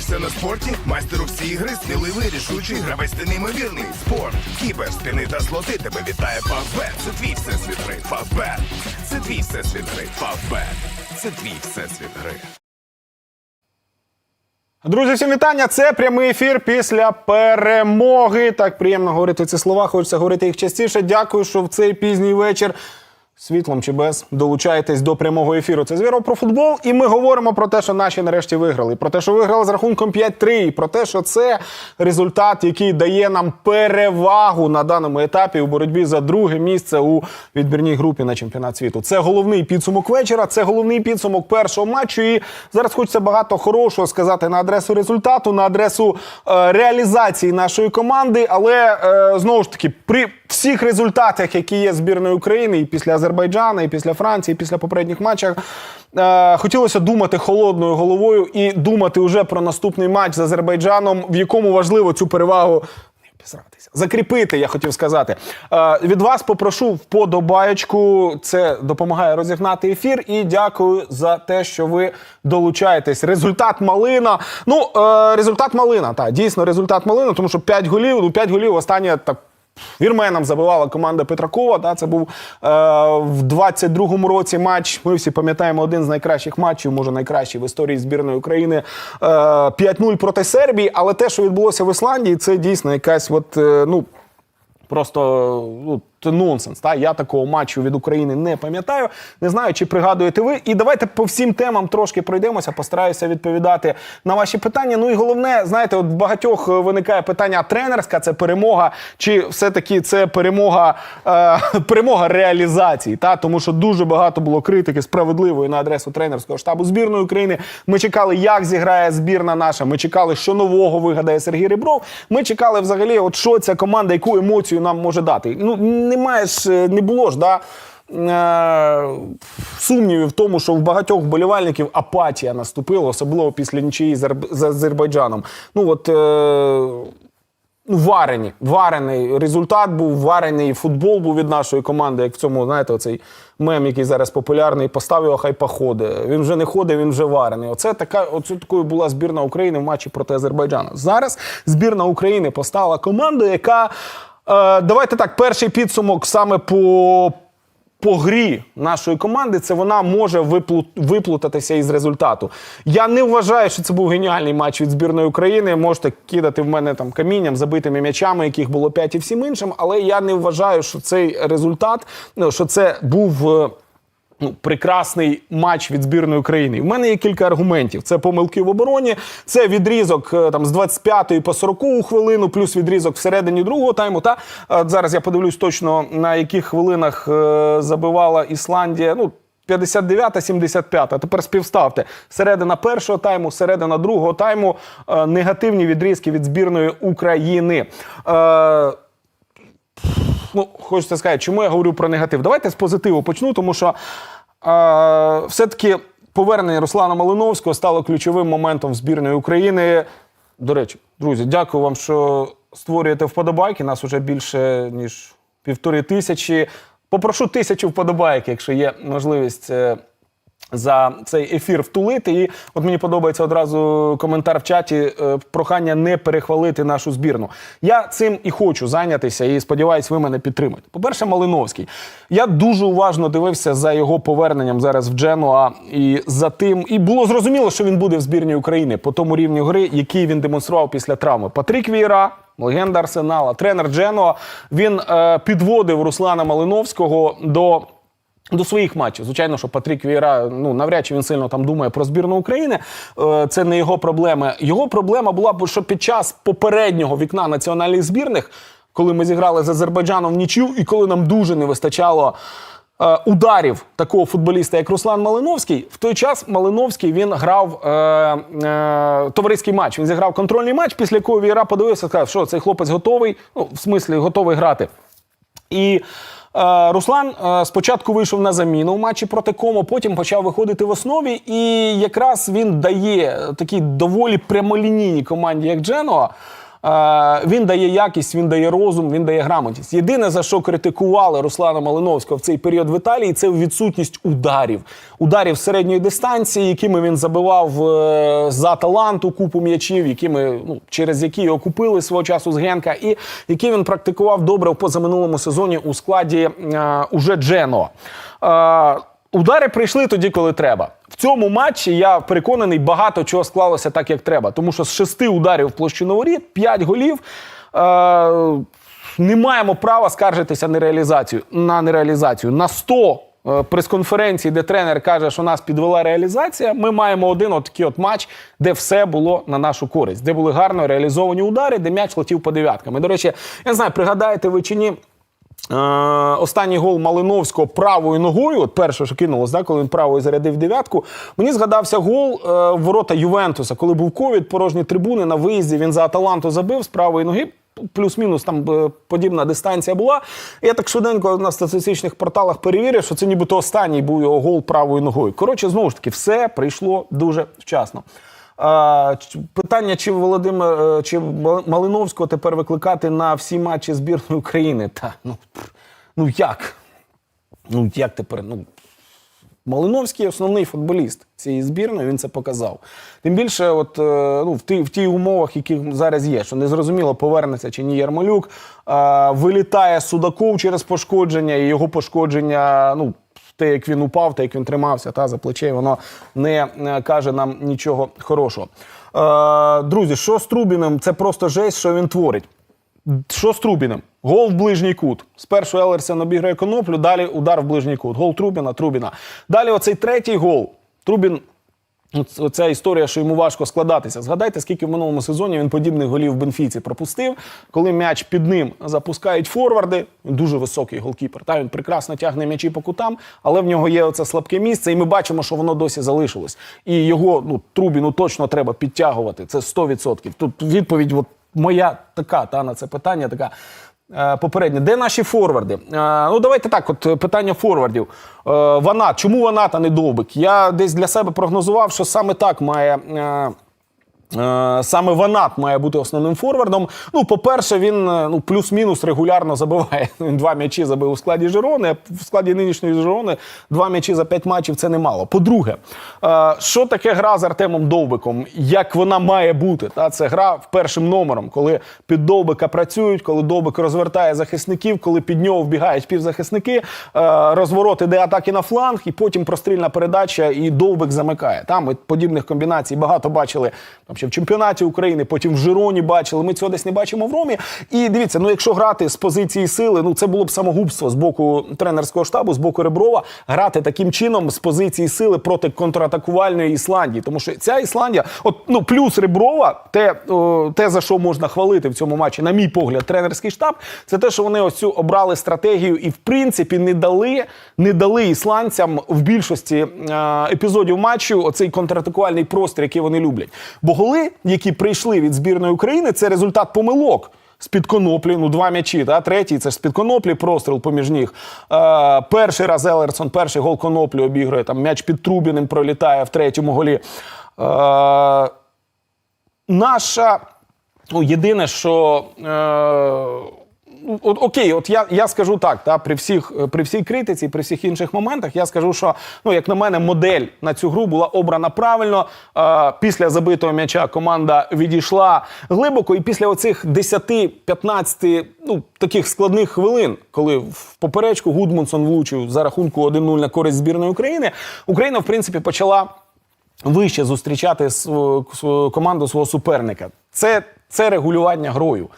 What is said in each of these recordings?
Змагаєшся на спорті? Майстер у всі ігри, сміливий, рішучий, гравець ти неймовірний. Спорт, кібер, спини та слоти тебе вітає Фавбет. Це твій всесвіт гри. Фавбет. Це твій всесвіт гри. Фавбет. Це твій всесвіт гри. Друзі, всім вітання. Це прямий ефір після перемоги. Так приємно говорити ці слова. Хочеться говорити їх частіше. Дякую, що в цей пізній вечір. Світлом чи без долучаєтесь до прямого ефіру. Це звіро про футбол, і ми говоримо про те, що наші нарешті виграли. Про те, що виграли з рахунком 5-3, і про те, що це результат, який дає нам перевагу на даному етапі у боротьбі за друге місце у відбірній групі на чемпіонат світу. Це головний підсумок вечора, це головний підсумок першого матчу. І зараз хочеться багато хорошого сказати на адресу результату, на адресу е, реалізації нашої команди. Але е, знову ж таки, при всіх результатах, які є збірної України, і після Азербайджана, і після Франції, і після попередніх матчах. Е, хотілося думати холодною головою і думати вже про наступний матч з Азербайджаном, в якому важливо цю перевагу не обісратися. Закріпити, я хотів сказати. Е, від вас попрошу вподобаєчку. Це допомагає розігнати ефір. І дякую за те, що ви долучаєтесь. Результат малина. Ну, е, результат малина. Так, дійсно, результат малина, тому що 5 голів, ну 5 голів останнє так. Вірменам забивала команда Петракова. Да, це був е, в 22-му році матч. Ми всі пам'ятаємо один з найкращих матчів, може найкращий в історії збірної України. Е, 5-0 проти Сербії. Але те, що відбулося в Ісландії, це дійсно якась от, е, ну. Просто ну, це нонсенс. Та? Я такого матчу від України не пам'ятаю. Не знаю, чи пригадуєте ви. І давайте по всім темам трошки пройдемося, постараюся відповідати на ваші питання. Ну і головне, знаєте, от багатьох виникає питання: тренерська це перемога, чи все-таки це перемога, е, перемога реалізації. Та? Тому що дуже багато було критики справедливої на адресу тренерського штабу збірної України. Ми чекали, як зіграє збірна наша. Ми чекали, що нового вигадає Сергій Ребров. Ми чекали взагалі, от що ця команда, яку емоцію нам може дати. Ну немає ж, е, не було ж, да. е, Сумнівів в тому, що в багатьох вболівальників апатія наступила, особливо після нічиї з Азербайджаном. Ну от е, ну, варені, варений результат був, варений футбол був від нашої команди, як в цьому, знаєте, оцей мем, який зараз популярний, постав його, хай походить. Він вже не ходить, він вже варений. Оце така, оце такою була збірна України в матчі проти Азербайджану. Зараз збірна України поставила команду, яка. Е, давайте так, перший підсумок саме по. По грі нашої команди це вона може виплу- виплутатися із результату. Я не вважаю, що це був геніальний матч від збірної України. Можете кидати в мене там камінням, забитими м'ячами, яких було 5 і всім іншим. Але я не вважаю, що цей результат, ну, що це був. Ну, прекрасний матч від збірної України. В мене є кілька аргументів: це помилки в обороні, це відрізок е, там з 25 по 40 хвилину, плюс відрізок всередині другого тайму. Та Е, зараз я подивлюсь точно на яких хвилинах е, забивала Ісландія. Ну. 59-та, 75-та. Тепер співставте. Середина першого тайму, середина другого тайму. Негативні відрізки від збірної України. Е, ну, хочеться сказати, чому я говорю про негатив? Давайте з позитиву почну, тому що е, все-таки повернення Руслана Малиновського стало ключовим моментом збірної України. До речі, друзі, дякую вам, що створюєте вподобайки. Нас уже більше ніж півтори тисячі. Попрошу тисячу вподобайок, якщо є можливість. За цей ефір втулити. І от мені подобається одразу коментар в чаті. е, Прохання не перехвалити нашу збірну. Я цим і хочу зайнятися, і сподіваюсь, ви мене підтримаєте. По-перше, Малиновський. Я дуже уважно дивився за його поверненням зараз в Дженуа і за тим. І було зрозуміло, що він буде в збірні України по тому рівню гри, який він демонстрував після травми. Патрік Віра. Легенда Арсенала, тренер Дженуа, він е, підводив Руслана Малиновського до до своїх матчів. Звичайно, що Патрік Віра, ну навряд чи він сильно там думає про збірну України. Е, Це не його проблема. Його проблема була, бо що під час попереднього вікна національних збірних, коли ми зіграли з Азербайджаном в нічю, і коли нам дуже не вистачало. е, Ударів такого футболіста, як Руслан Малиновський, в той час Малиновський він грав е, е, товариський матч. Він зіграв контрольний матч, після якого Віра подивився, сказав, що цей хлопець готовий, ну в смислі готовий грати. І е, Руслан е, спочатку вийшов на заміну в матчі проти Комо, потім почав виходити в основі. І якраз він дає такій доволі прямолінійній команді, як Дженуа, він дає якість, він дає розум, він дає грамотність. Єдине за що критикували Руслана Малиновського в цей період в Італії, це відсутність ударів, ударів середньої дистанції, якими він забивав е, за таланту купу м'ячів, якими ну через які його купили свого часу з Генка, і які він практикував добре в позаминулому сезоні у складі е, уже Джено. Е, Удари прийшли тоді, коли треба. В цьому матчі я переконаний, багато чого склалося так, як треба. Тому що з шести ударів в площину воріт, п'ять голів. Е- не маємо права скаржитися на реалізацію. На нереалізацію. На 100 е, прес-конференцій, де тренер каже, що нас підвела реалізація. Ми маємо один от такий от матч, де все було на нашу користь, де були гарно реалізовані удари, де м'яч летів по дев'яткам. І, до речі, я не знаю, пригадаєте ви чи ні. Е, останній гол Малиновського правою ногою, от перше, що кинулось, да, коли він правою зарядив дев'ятку. Мені згадався гол е, ворота Ювентуса, коли був ковід, порожні трибуни на виїзді. Він за Аталанту забив з правої ноги. Плюс-мінус там е, подібна дистанція була. Я так швиденько на статистичних порталах перевірив, що це нібито останній був його гол правою ногою. Коротше, знову ж таки, все прийшло дуже вчасно. Питання, чи Володимир е, чи Малиновського тепер викликати на всі матчі збірної України? Та ну, ну як? Ну як тепер? Ну Малиновський основний футболіст цієї збірної, він це показав. Тим більше, от, е, ну, в, ті, в тій умовах, які зараз є, що незрозуміло, повернеться чи ні Ярмолюк, е, вилітає Судаков через пошкодження, і його пошкодження, ну, те, як він упав, те, як він тримався та, за плече, воно не е, каже нам нічого хорошого. Е, друзі, що з Трубіним? Це просто жесть, що він творить. Що з Трубіним? Гол в ближній кут. Спершу Елерсен обіграє коноплю, далі удар в ближній кут. Гол Трубіна, Трубіна. Далі оцей третій гол. Трубін. Оц- Оця історія, що йому важко складатися. Згадайте, скільки в минулому сезоні він подібних голів в Бенфіці пропустив, коли м'яч під ним запускають форварди. Він дуже високий голкіпер. Та він прекрасно тягне м'ячі по кутам, але в нього є оце слабке місце, і ми бачимо, що воно досі залишилось. І його ну Трубіну точно треба підтягувати. Це 100%. Тут відповідь, от моя така та на це питання, така. Е, Попереднє, де наші форварди? Е, Ну, давайте так, от питання форвардів. Е, Ванат, чому Ванат, а не Довбик? Я десь для себе прогнозував, що саме так має. Е, Саме Ванат має бути основним форвардом. Ну, по-перше, він е, ну, плюс-мінус регулярно забиває. Він два м'ячі забив у складі Жирони. В складі нинішньої Жирони два м'ячі за п'ять матчів це немало. По-друге, е, що таке гра з Артемом Довбиком? Як вона має бути? Це гра в першим номером, коли під Довбика працюють, коли Довбик розвертає захисників, коли під нього вбігають півзахисники, розворот іде атаки на фланг, і потім прострільна передача, і Довбик замикає. Там подібних комбінацій багато бачили там ще в чемпіонаті України, потім в Жироні бачили. Ми цього десь не бачимо в Ромі. І дивіться, ну якщо грати з позиції сили, ну це було б самогубство з боку тренерського штабу, з боку Реброва, грати таким чином з позиції сили проти контратакувальної Ісландії. Тому що ця Ісландія, от ну плюс Реброва, те, о, те за що можна хвалити в цьому матчі, на мій погляд, тренерський штаб, це те, що вони ось цю обрали стратегію і в принципі не дали, не дали ісландцям в більшості е, епізодів матчу оцей контратакувальний простір, який вони люблять. Бо голи, які прийшли від збірної України, це результат помилок. З-під коноплі, ну два м'ячі, та третій це ж з-під коноплі, простріл поміж ніг. Е, перший раз Елерсон, перший гол коноплі обігрує, там м'яч під Трубіним пролітає в третьому голі. Е, наша ну, єдине, що. Е, От, окей, от я, я скажу так, та, при, всіх, при всій критиці, при всіх інших моментах, я скажу, що, ну, як на мене, модель на цю гру була обрана правильно. Е, після забитого м'яча команда відійшла глибоко, і після оцих 10-15 ну, таких складних хвилин, коли в поперечку Гудмунсон влучив за рахунку 1-0 на користь збірної України, Україна, в принципі, почала вище зустрічати команду свого суперника. Це, це регулювання грою.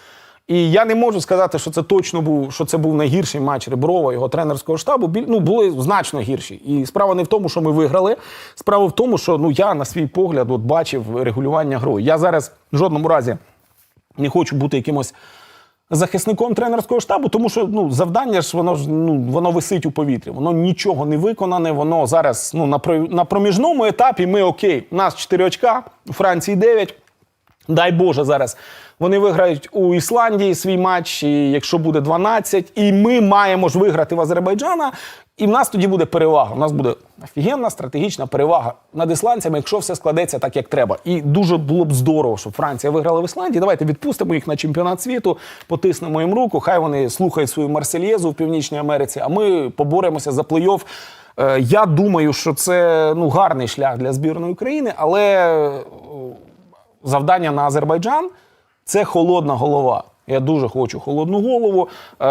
І я не можу сказати, що це точно був, що це був найгірший матч Реброва, його тренерського штабу. Ну, були значно гірші. І справа не в тому, що ми виграли. Справа в тому, що ну я на свій погляд от бачив регулювання грою. Я зараз в жодному разі не хочу бути якимось захисником тренерського штабу, тому що ну завдання ж воно ж ну воно висить у повітрі. Воно нічого не виконане. Воно зараз ну на на проміжному етапі. Ми окей. У нас 4 очка, у Франції 9. Дай Боже, зараз вони виграють у Ісландії свій матч, і якщо буде 12, і ми маємо ж виграти в Азербайджана, і в нас тоді буде перевага. У нас буде офігенна стратегічна перевага над ісландцями, якщо все складеться так, як треба. І дуже було б здорово, щоб Франція виграла в Ісландії. Давайте відпустимо їх на чемпіонат світу, потиснемо їм руку. Хай вони слухають свою Марсельєзу в Північній Америці, а ми поборемося за плей-офф. Е, Я думаю, що це ну гарний шлях для збірної України, але е, завдання на Азербайджан це холодна голова. Я дуже хочу холодну голову. Е,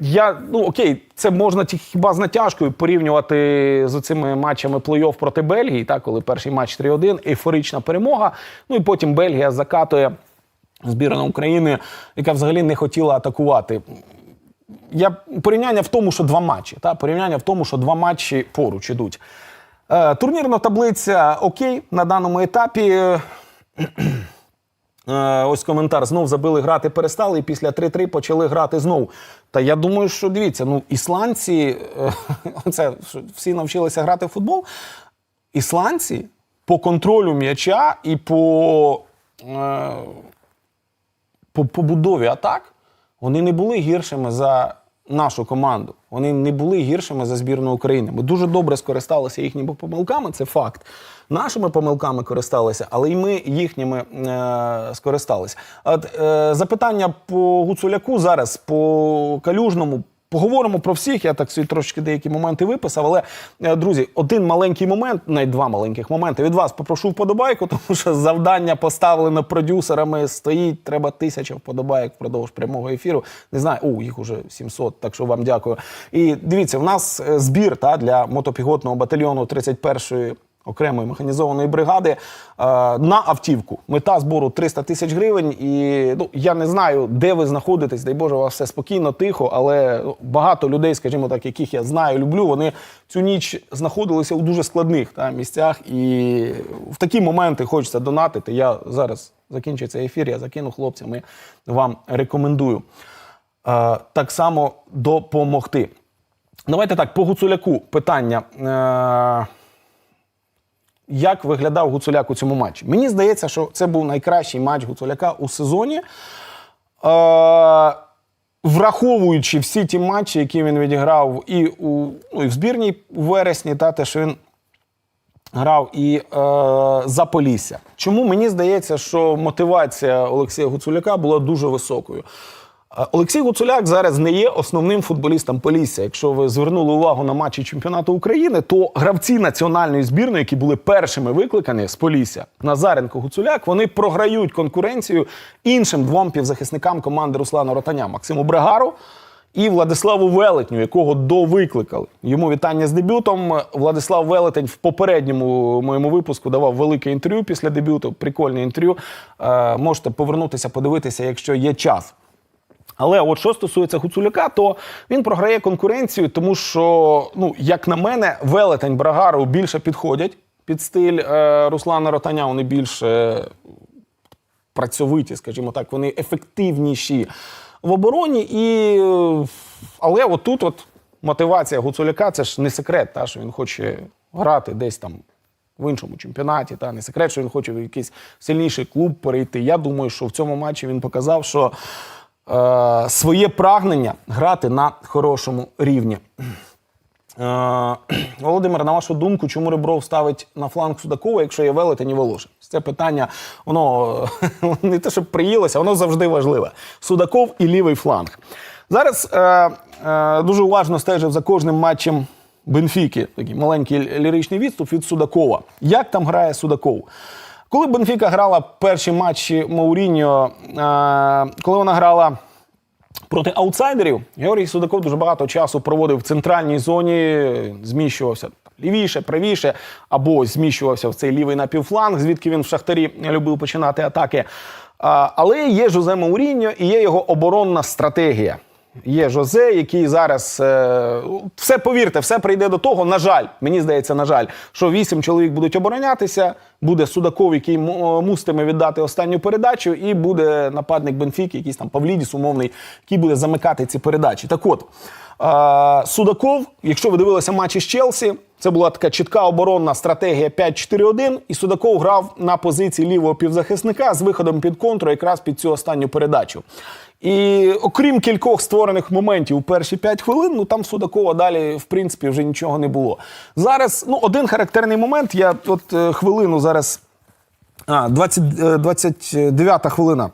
я, ну окей, це можна ті- хіба з натяжкою порівнювати з цими матчами плей-офф проти Бельгії, так, коли перший матч 3-1, ейфорична перемога. Ну і потім Бельгія закатує збірну України, яка взагалі не хотіла атакувати. Я порівняння в тому, що два матчі. Та? Порівняння в тому, що два матчі поруч ідуть. Е, турнірна таблиця окей на даному етапі. Е, Ось коментар. Знов забили грати, перестали, і після 3-3 почали грати знов. Та я думаю, що дивіться, ну ісландці, е, це всі навчилися грати в футбол. Ісландці по контролю м'яча і по, е, по побудові атак вони не були гіршими за нашу команду. Вони не були гіршими за збірну України. Ми дуже добре скористалися їхніми помилками, це факт. Нашими помилками користалися, але й ми їхніми е, скористалися. От е, запитання по Гуцуляку зараз, по калюжному. Поговоримо про всіх. Я так собі трошки деякі моменти виписав. Але е, друзі, один маленький момент, навіть два маленьких моменти. Від вас попрошу вподобайку, тому що завдання поставлено продюсерами стоїть. Треба тисяча вподобайок впродовж прямого ефіру. Не знаю, о, їх уже 700, так що вам дякую. І дивіться, в нас е, збір та для мотопіхотного батальйону 31-ї окремої механізованої бригади е, на автівку. Мета збору 300 тисяч гривень. І ну я не знаю, де ви знаходитесь. Дай Боже, у вас все спокійно, тихо. Але ну, багато людей, скажімо так, яких я знаю, люблю, вони цю ніч знаходилися у дуже складних та, місцях. І в такі моменти хочеться донатити. Я зараз закінчується ефір. Я закину хлопцям і вам рекомендую е, так само допомогти. Давайте так, по Гуцуляку питання. Як виглядав Гуцуляк у цьому матчі. Мені здається, що це був найкращий матч Гуцуляка у сезоні. Е, враховуючи всі ті матчі, які він відіграв і у, ну, і в збірній у вересні, та те, що він грав і е, за Полісся. Чому мені здається, що мотивація Олексія Гуцуляка була дуже високою? Олексій Гуцуляк зараз не є основним футболістом Полісся. Якщо ви звернули увагу на матчі чемпіонату України, то гравці національної збірної, які були першими викликані з Полісся, Назаренко Гуцуляк, вони програють конкуренцію іншим двом півзахисникам команди Руслана Ротаня Максиму Брегару і Владиславу Велетню, якого довикликали. Йому вітання з дебютом. Владислав Велетень в попередньому моєму випуску давав велике інтерв'ю після дебюту. Прикольне інтерв'ю. Е, можете повернутися, подивитися, якщо є час. Але от що стосується Гуцуляка, то він програє конкуренцію, тому що, ну, як на мене, велетень Брагару більше підходять під стиль е, Руслана Ротаня. Вони більше працьовиті, скажімо так, вони ефективніші в обороні. І, е, але отут от мотивація Гуцуляка це ж не секрет, та, що він хоче грати десь там. В іншому чемпіонаті, та не секрет, що він хоче в якийсь сильніший клуб перейти. Я думаю, що в цьому матчі він показав, що е, своє прагнення грати на хорошому рівні. Е, Володимир, на вашу думку, чому Ребров ставить на фланг Судакова, якщо є Велетень і Волошин? Це питання, воно не те, щоб приїлося, воно завжди важливе. Судаков і лівий фланг. Зараз е, е, дуже уважно стежив за кожним матчем Бенфіки. Такий маленький ліричний відступ від Судакова. Як там грає Судаков? Коли Бенфіка грала перші матчі Мауріньо, е, коли вона грала проти аутсайдерів, Георгій Судаков дуже багато часу проводив в центральній зоні, зміщувався лівіше, правіше, або зміщувався в цей лівий напівфланг, звідки він в шахтарі любив починати атаки. Але є Жозе Мауріньо і є його оборонна стратегія. Є Жозе, який зараз е, все повірте, все прийде до того. На жаль, мені здається, на жаль, що вісім чоловік будуть оборонятися. Буде Судаков, який му- мустиме віддати останню передачу, і буде нападник Бенфіки, якийсь там Павлідіс умовний, який буде замикати ці передачі. Так от. Судаков, якщо ви дивилися матчі з Челсі, це була така чітка оборонна стратегія 5-4-1, і Судаков грав на позиції лівого півзахисника з виходом під контру якраз під цю останню передачу. І окрім кількох створених моментів у перші 5 хвилин, ну там Судакова далі, в принципі, вже нічого не було. Зараз ну, один характерний момент. Я от е, хвилину зараз. А, 20, е, 29 хвилина.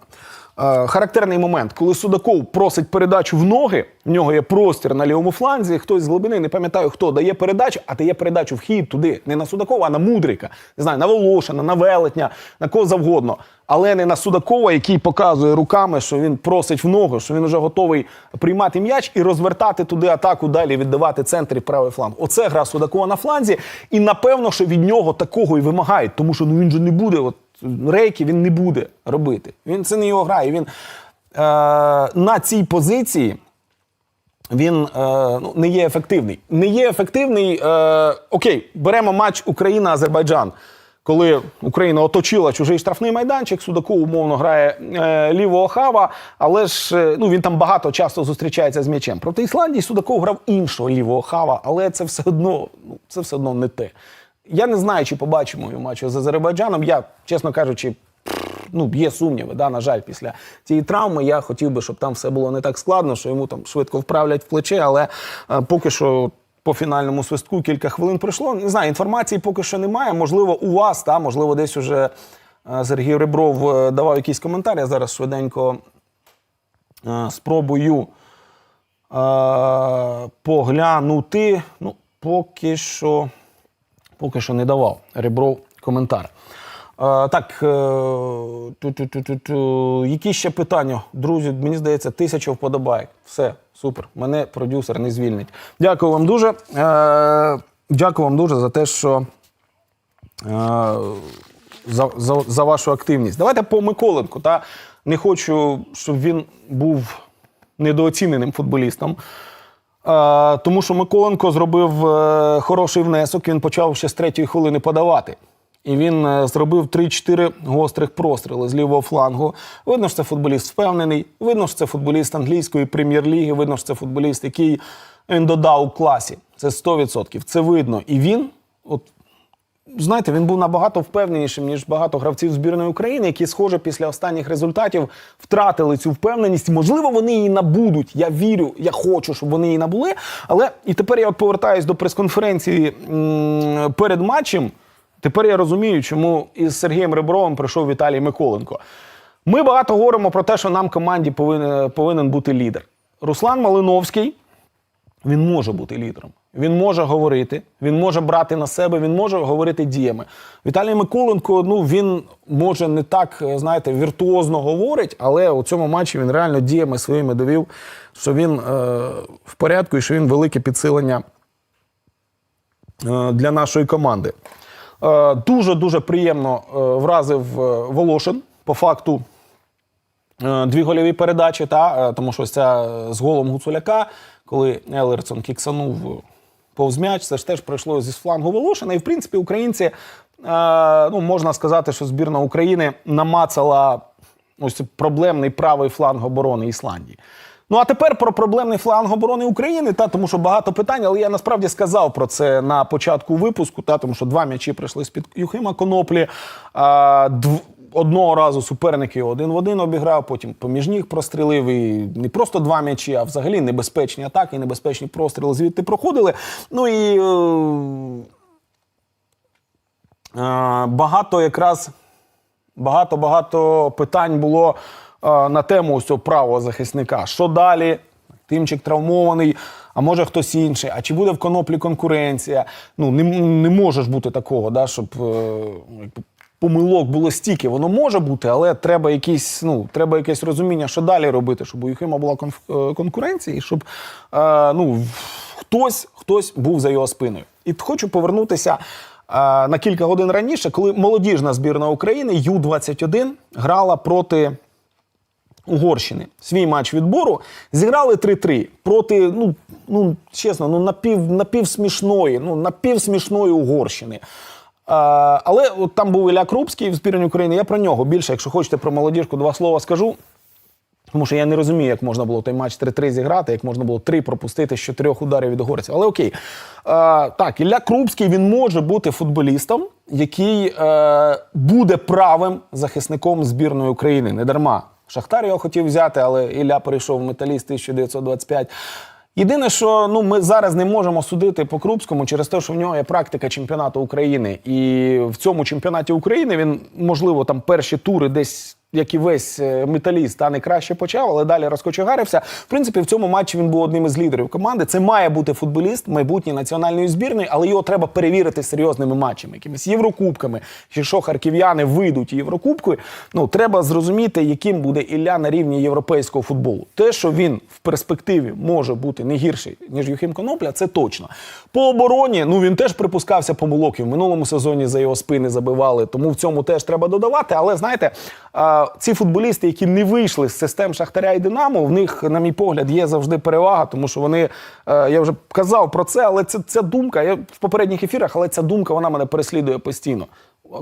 Е, Характерний момент, коли Судаков просить передачу в ноги, в нього є простір на лівому фланзі, хтось з глибини, не пам'ятаю хто, дає передачу, а дає передачу в хід туди, не на Судакова, а на Мудрика. Не знаю, на Волошина, на Велетня, на кого завгодно. Але не на Судакова, який показує руками, що він просить в ногу, що він вже готовий приймати м'яч і розвертати туди атаку, далі віддавати центр і правий фланг. Оце гра Судакова на фланзі. І напевно, що від нього такого і вимагають, тому що ну він же не буде. От рейки він не буде робити. Він це не його гра. І він е, на цій позиції він е, ну, не є ефективний. Не є ефективний. Е, окей, беремо матч Україна-Азербайджан. Коли Україна оточила чужий штрафний майданчик, Судаков умовно грає е, лівого хава, але ж е, ну, він там багато часто зустрічається з м'ячем. Проти Ісландії Судаков грав іншого лівого хава, але це все одно, ну, це все одно не те. Я не знаю, чи побачимо його матчу з Азербайджаном. Я, чесно кажучи, ну, є сумніви, да, на жаль, після цієї травми. Я хотів би, щоб там все було не так складно, що йому там швидко вправлять в плече, але е, поки що. По фінальному свистку кілька хвилин пройшло. Не знаю, інформації поки що немає. Можливо, у вас, та, можливо, десь уже е, Сергій Ребров е, давав якийсь коментар. Я зараз швиденько е, спробую поглянути. Ну, поки що, поки що не давав Ребров коментар. Е, так, е, ту-ту-ту-ту-ту. які ще питання? Друзі, мені здається, тисяча вподобайок. Все, супер. Мене продюсер не звільнить. Дякую вам дуже. Е, дякую вам дуже за те, що е, за, за, за вашу активність. Давайте по Миколенку. Та не хочу, щоб він був недооціненим футболістом. Тому що Миколенко зробив е, хороший внесок. Він почав ще з третьої хвилини подавати. І він е, зробив 3-4 гострих простріли з лівого флангу. Видно, що це футболіст впевнений. Видно, що це футболіст англійської прем'єр-ліги. Видно, що це футболіст, який він додав у класі. Це 100%. Це видно. І він, от знаєте, він був набагато впевненішим, ніж багато гравців збірної України, які, схоже, після останніх результатів втратили цю впевненість. Можливо, вони її набудуть. Я вірю, я хочу, щоб вони її набули. Але і тепер я от повертаюсь до прес-конференції перед матчем. Тепер я розумію, чому із Сергієм Ребровим прийшов Віталій Миколенко. Ми багато говоримо про те, що нам команді повинен, повинен бути лідер. Руслан Малиновський він може бути лідером. Він може говорити, він може брати на себе, він може говорити діями. Віталій Миколенко, ну він може не так, е, знаєте, віртуозно говорить, але у цьому матчі він реально діями своїми довів, що він е, в порядку і що він велике підсилення е, для нашої команди. Е, Дуже-дуже приємно е, вразив е, Волошин по факту. Е, Дві гольові передачі, та, тому що ось ця з голом Гуцуляка, коли Елерсон кіксанув повз м'яч, це ж теж пройшло зі флангу Волошина. І в принципі українці, е, ну можна сказати, що збірна України намацала ось проблемний правий фланг оборони Ісландії. Ну а тепер про проблемний фланг оборони України, та тому що багато питань, але я насправді сказав про це на початку випуску, та тому що два м'ячі прийшли з під Юхима Коноплі. А, дв... Одного разу суперник його один в один обіграв, потім поміж ніг прострілив і не просто два м'ячі, а взагалі небезпечні атаки, небезпечні простріли звідти проходили. Ну і е... е... багато якраз багато-багато питань було е, на тему ось цього правого захисника. Що далі? Тимчик травмований, а може хтось інший. А чи буде в коноплі конкуренція? Ну не, не може бути такого, да, щоб е, помилок було стільки. Воно може бути, але треба якісь, ну, треба якесь розуміння, що далі робити, щоб у Юхима була е, конкуренція, і щоб е, ну, хтось, хтось був за його спиною. І хочу повернутися е, на кілька годин раніше, коли молодіжна збірна України Ю-21 грала проти. Угорщини свій матч відбору зіграли 3-3 проти, ну, ну чесно, ну напів, напівсмішної, ну напівсмішної Угорщини. Але от там був Ілля Крупський в збірні України. Я про нього більше, якщо хочете про молодіжку, два слова скажу. Тому що я не розумію, як можна було той матч 3-3 зіграти, як можна було 3 пропустити з чотирьох ударів від угорців. Але окей. А, так, Ілля Крупський він може бути футболістом, який е, буде правим захисником збірної України. Не дарма Шахтар його хотів взяти, але Ілля перейшов в металіст 1925. Єдине, що ну ми зараз не можемо судити по Крупському через те, що в нього є практика чемпіонату України. І в цьому чемпіонаті України він, можливо, там перші тури десь. Як і весь е, металіст, та не краще почав, але далі розкочегарився. В принципі, в цьому матчі він був одним із лідерів команди. Це має бути футболіст майбутньої національної збірної, але його треба перевірити серйозними матчами, якимись єврокубками. Якщо харків'яни вийдуть у Єврокубки, ну треба зрозуміти, яким буде Ілля на рівні європейського футболу. Те, що він в перспективі може бути не гірший ніж Юхим Конопля, це точно. По обороні, ну він теж припускався помилок і в минулому сезоні за його спини забивали, тому в цьому теж треба додавати. Але знаєте, ці футболісти, які не вийшли з систем Шахтаря і Динамо, в них, на мій погляд, є завжди перевага, тому що вони, е, я вже казав про це, але це, ця думка, я в попередніх ефірах, але ця думка вона мене переслідує постійно.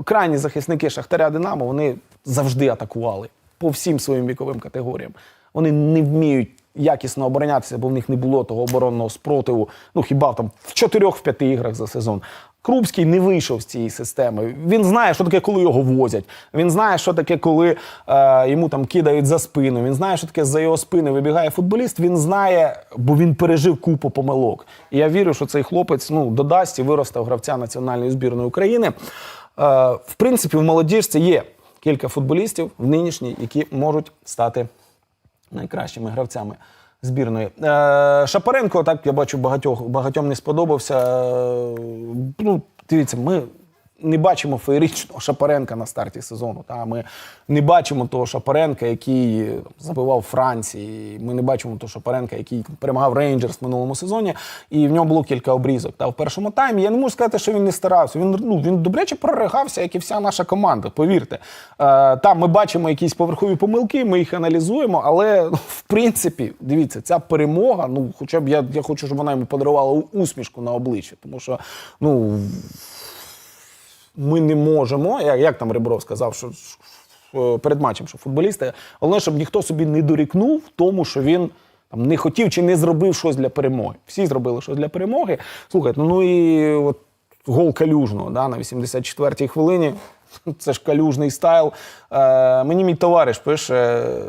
Крайні захисники Шахтаря Динамо вони завжди атакували по всім своїм віковим категоріям. Вони не вміють якісно оборонятися, бо в них не було того оборонного спротиву. Ну хіба там в чотирьох в п'яти іграх за сезон. Крупський не вийшов з цієї системи. Він знає, що таке, коли його возять. Він знає, що таке, коли е, йому там кидають за спину. Він знає, що таке за його спини вибігає футболіст. Він знає, бо він пережив купу помилок. І я вірю, що цей хлопець ну додасть і виросте гравця національної збірної України. Е, в принципі, в молодіжці є кілька футболістів в нинішній, які можуть стати найкращими гравцями збірної. Е, Шапаренко, так я бачу, багатьох, багатьом не сподобався. Е, ну, дивіться, ми не бачимо феєричного Шапаренка на старті сезону. Та? Ми не бачимо того Шапаренка, який е, забивав Франції. Ми не бачимо того Шапаренка, який перемагав Рейнджерс в минулому сезоні. І в нього було кілька обрізок. Та в першому таймі я не можу сказати, що він не старався. Він ну він добряче проригався, як і вся наша команда. Повірте. Е, там ми бачимо якісь поверхові помилки, ми їх аналізуємо. Але ну, в принципі, дивіться, ця перемога. Ну, хоча б я, я хочу, щоб вона йому подарувала усмішку на обличчя, тому що ну ми не можемо, як, як там Ребров сказав, що що, перед матчем, що футболісти, головне, щоб ніхто собі не дорікнув тому, що він там не хотів чи не зробив щось для перемоги. Всі зробили щось для перемоги. Слухайте, ну і от гол калюжного да, на 84-й хвилині. Це ж калюжний стайл. Е, мені мій товариш пише, е,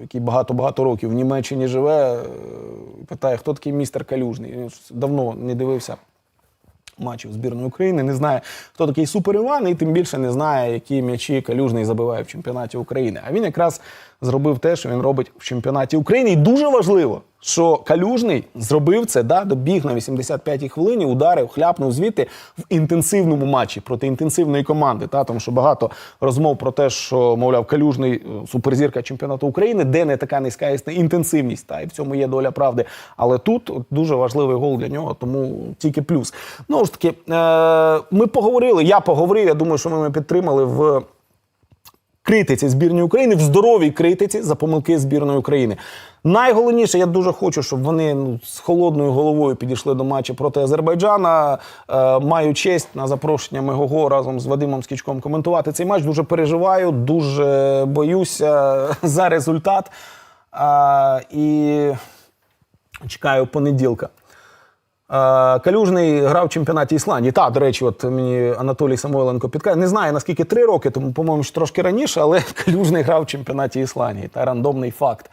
який багато-багато років в Німеччині живе, е, питає, хто такий містер Калюжний. Він давно не дивився матчів збірної України, не знає, хто такий Супер Іван, і тим більше не знає, які м'ячі Калюжний забиває в чемпіонаті України. А він якраз зробив те, що він робить в чемпіонаті України. І дуже важливо, що Калюжний зробив це, да, добіг на 85-й хвилині, ударив, хляпнув звідти в інтенсивному матчі проти інтенсивної команди. Та, тому що багато розмов про те, що, мовляв, Калюжний е, суперзірка чемпіонату України, де не така низька інтенсивність, та, і в цьому є доля правди. Але тут дуже важливий гол для нього, тому тільки плюс. Ну ж таки, е, ми поговорили, я поговорив, я думаю, що ми підтримали в критиці збірної України, в здоровій критиці за помилки збірної України. Найголовніше, я дуже хочу, щоб вони ну, з холодною головою підійшли до матчу проти Азербайджана. Е, маю честь на запрошення Мегого разом з Вадимом Скічком коментувати цей матч. Дуже переживаю, дуже боюся за результат. Е, і чекаю понеділка. Калюжний грав в чемпіонаті Ісландії. Та, до речі, от мені Анатолій Самойленко підкаже. Не знаю наскільки три роки, тому, по-моєму, трошки раніше, але Калюжний грав в чемпіонаті Ісландії. Та рандомний факт.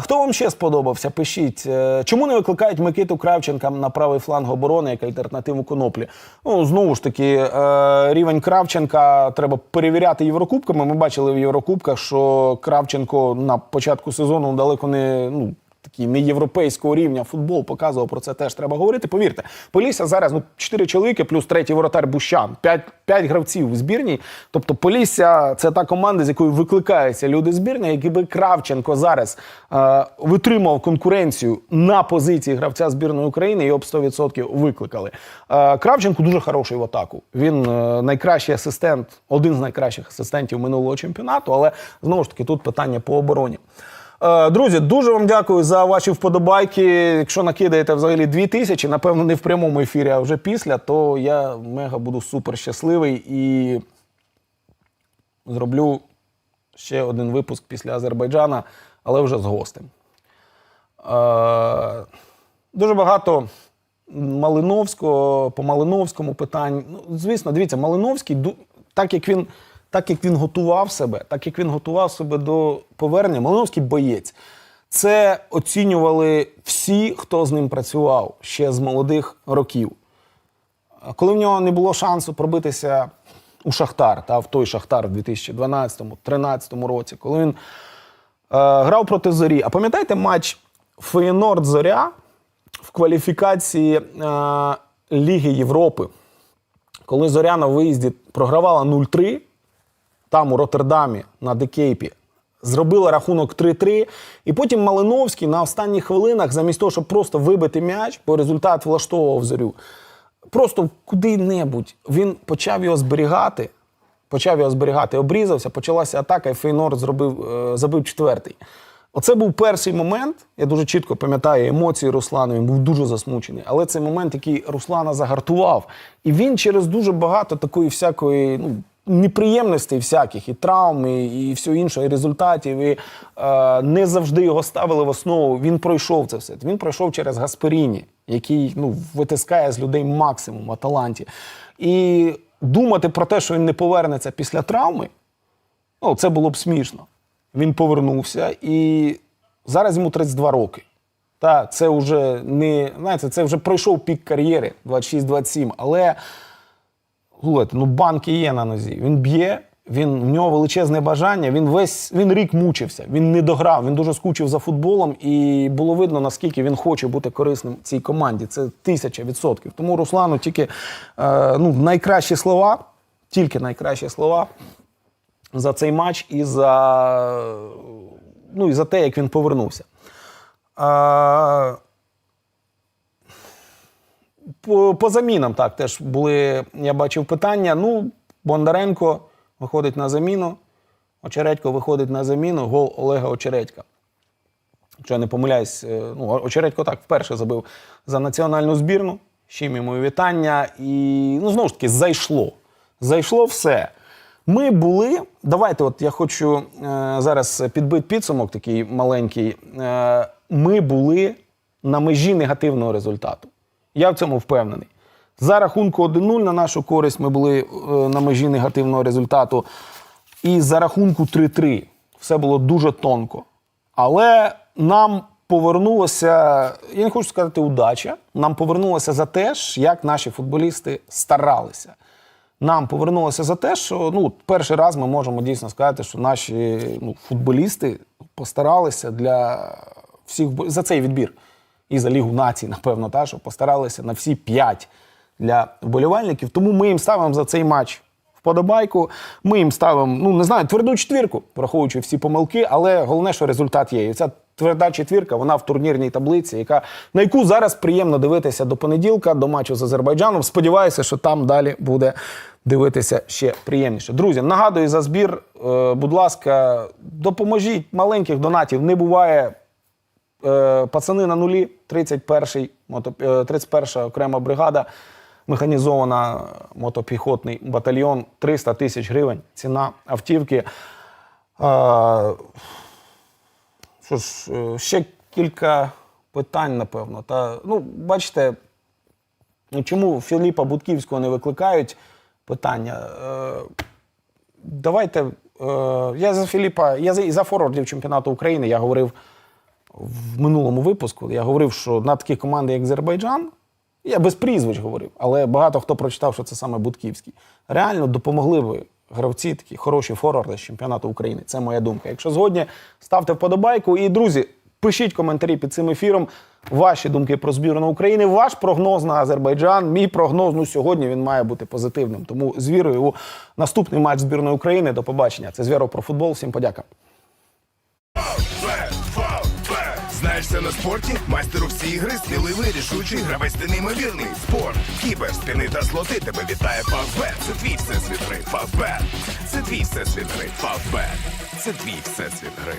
Хто вам ще сподобався? Пишіть. Е, Чому не викликають Микиту Кравченка на правий фланг оборони як альтернативу коноплі? Ну, знову ж таки, е, рівень Кравченка треба перевіряти Єврокубками. Ми бачили в Єврокубках, що Кравченко на початку сезону далеко не. Ну, такий не європейського рівня футбол показував про це теж треба говорити. Повірте, Полісся зараз ну чотири чоловіки плюс третій воротар Бущан, п'ять п'ять гравців в збірній. Тобто Полісся це та команда, з якою викликаються люди збірної. Якби Кравченко зараз е, витримав конкуренцію на позиції гравця збірної України, його б 100% викликали. Е, Кравченко дуже хороший в атаку. Він е, найкращий асистент, один з найкращих асистентів минулого чемпіонату. Але знову ж таки тут питання по обороні. Е, Друзі, дуже вам дякую за ваші вподобайки. Якщо накидаєте взагалі дві тисячі, напевно, не в прямому ефірі, а вже після, то я мега буду супер щасливий і зроблю ще один випуск після Азербайджана, але вже з гостем. Е, Дуже багато Малиновського, по Малиновському питань. Ну, звісно, дивіться, Малиновський, так як він так як він готував себе, так як він готував себе до повернення, Малиновський боєць. Це оцінювали всі, хто з ним працював ще з молодих років. Коли в нього не було шансу пробитися у Шахтар, та в той Шахтар в 2012-2013 році, коли він е, грав проти зорі. А пам'ятаєте матч Феєнорд Зоря в кваліфікації е, Ліги Європи, коли Зоря на виїзді програвала 0-3, там у Роттердамі на Декейпі. Зробила рахунок 3-3, і потім Малиновський на останніх хвилинах, замість того, щоб просто вибити м'яч, бо результат влаштовував зорю. Просто куди-небудь він почав його зберігати, почав його зберігати, обрізався, почалася атака, і Фейнор зробив, е, забив четвертий. Оце був перший момент. Я дуже чітко пам'ятаю емоції Руслана. Він був дуже засмучений. Але це момент, який Руслана загартував. І він через дуже багато такої всякої ну, неприємностей всяких, і травм, і, і все інше, і результатів. І, е, не завжди його ставили в основу. Він пройшов це все. Він пройшов через Гасперіні, який ну, витискає з людей максимум Аталанті. І думати про те, що він не повернеться після травми, Ну, це було б смішно. Він повернувся і зараз йому 32 роки. Та, це вже не, знаєте, це вже пройшов пік кар'єри 26-27, але слухайте, ну банки є на нозі. Він б'є, він, в нього величезне бажання. Він весь він рік мучився, він не дограв, він дуже скучив за футболом, і було видно, наскільки він хоче бути корисним цій команді. Це тисяча відсотків. Тому Руслану тільки е, ну, найкращі слова, тільки найкращі слова за цей матч і за, ну, і за те, як він повернувся. А, по, по замінам так теж були, я бачив питання. Ну, Бондаренко виходить на заміну, Очередько виходить на заміну, гол Олега Очередька. Якщо я не помиляюсь, е, ну, Очередько так вперше забив за національну збірну. Чим йому вітання. І ну, знову ж таки, зайшло. Зайшло все. Ми були. Давайте, от я хочу е, зараз підбити підсумок такий маленький. Е, ми були на межі негативного результату. Я в цьому впевнений. За рахунку 1-0 на нашу користь ми були е, на межі негативного результату. І за рахунку 3-3 все було дуже тонко. Але нам повернулося, я не хочу сказати удача, нам повернулося за те, як наші футболісти старалися. Нам повернулося за те, що ну, перший раз ми можемо дійсно сказати, що наші ну, футболісти постаралися для всіх за цей відбір і за Лігу націй, напевно, та, що постаралися на всі п'ять для вболівальників. Тому ми їм ставимо за цей матч вподобайку. Ми їм ставимо, ну не знаю, тверду четвірку, враховуючи всі помилки, але головне, що результат є. І ця тверда четвірка, вона в турнірній таблиці, яка, на яку зараз приємно дивитися до понеділка, до матчу з Азербайджаном. Сподіваюся, що там далі буде дивитися ще приємніше. Друзі, нагадую за збір. Е, будь ласка, допоможіть маленьких донатів. Не буває пацани на нулі, 31-й, мото, е, 31 окрема бригада, механізована мотопіхотний батальйон, 300 тисяч гривень. Ціна автівки. Е, що ж, е, ще кілька питань, напевно. Та, ну, бачите, чому Філіпа Будківського не викликають? Питання. Е, давайте. Е, я за Філіпа, я за, за форвардів чемпіонату України. Я говорив в минулому випуску. Я говорив, що на такі команди, як Азербайджан, я без прізвищ говорив, але багато хто прочитав, що це саме Будківський. Реально допомогли би гравці, такі хороші форварди з чемпіонату України. Це моя думка. Якщо згодні, ставте вподобайку. І, друзі, пишіть коментарі під цим ефіром. Ваші думки про збірну України, ваш прогноз на Азербайджан. Мій прогноз ну, сьогодні він має бути позитивним. Тому з вірою у наступний матч збірної України. До побачення. Це звіро про футбол. Всім подяка. Це на спорті? Майстер у всі ігри, сміливий, рішучий, гравець ти неймовірний. Спорт, кібер, спини та слоти. Тебе вітає Фавбет. Це твій всесвіт гри. Фавбет. Це твій всесвіт гри. Фавбет. Це твій всесвіт гри.